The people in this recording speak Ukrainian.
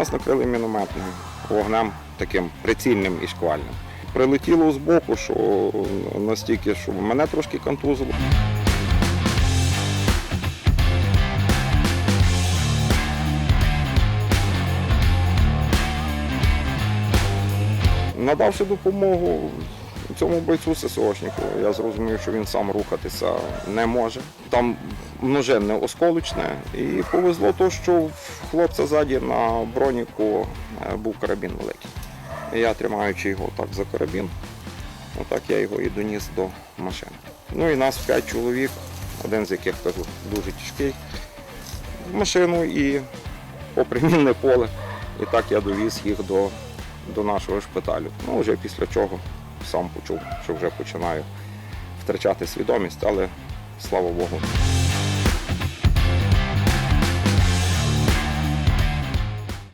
нас накрили мінометним вогнем таким прицільним і шквальним. Прилетіло з боку, що настільки, що мене трошки контузило. Надавши допомогу цьому бойцю ССОшнику, я зрозумів, що він сам рухатися не може. Там множинне осколочне. І повезло то, що хлопця ззаді на броніку е, був карабін великий. Я тримаючи його так за карабін, отак я його і доніс до машини. Ну і нас п'ять чоловік, один з яких кажу, дуже тяжкий, в машину і попри мінне поле. І так я довіз їх до, до нашого шпиталю. Ну, вже після чого сам почув, що вже починаю втрачати свідомість, але слава Богу.